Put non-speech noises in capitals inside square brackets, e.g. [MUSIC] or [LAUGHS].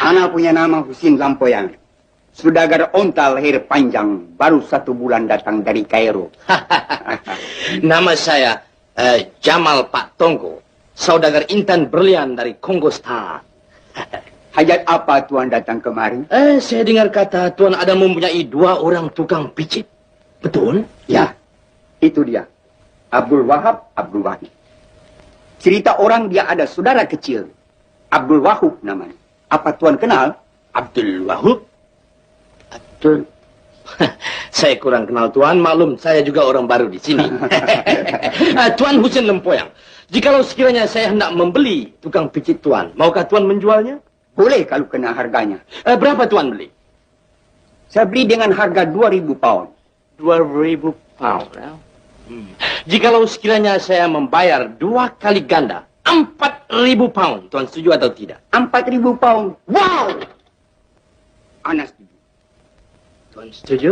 Anak punya nama Husin Lampoyan. Sudagar onta lahir panjang, baru satu bulan datang dari Kairo. [LAUGHS] Nama saya eh, Jamal Pak Tonggo. Saudagar intan berlian dari Kongo Star. [LAUGHS] Hajat apa tuan datang kemari? Eh, saya dengar kata Tuan ada mempunyai dua orang tukang pijit. Betul? Ya, itu dia. Abdul Wahab, Abdul Wahid. Cerita orang dia ada saudara kecil. Abdul Wahub namanya. Apa tuan kenal? Abdul Wahub? Abdul... [LAUGHS] saya kurang kenal Tuan, maklum saya juga orang baru di sini. [LAUGHS] Ah, Tuan Husin Lempoyang, jikalau sekiranya saya hendak membeli tukang pijit Tuan, maukah Tuan menjualnya? Boleh kalau kena harganya. Eh, berapa Tuan beli? Saya beli dengan harga 2.000 pound. Dua ribu pound. Ya? Hmm. Jikalau sekiranya saya membayar dua kali ganda, empat ribu pound, Tuan setuju atau tidak? 4.000 pound. Wow! Anas setuju. Tuan setuju?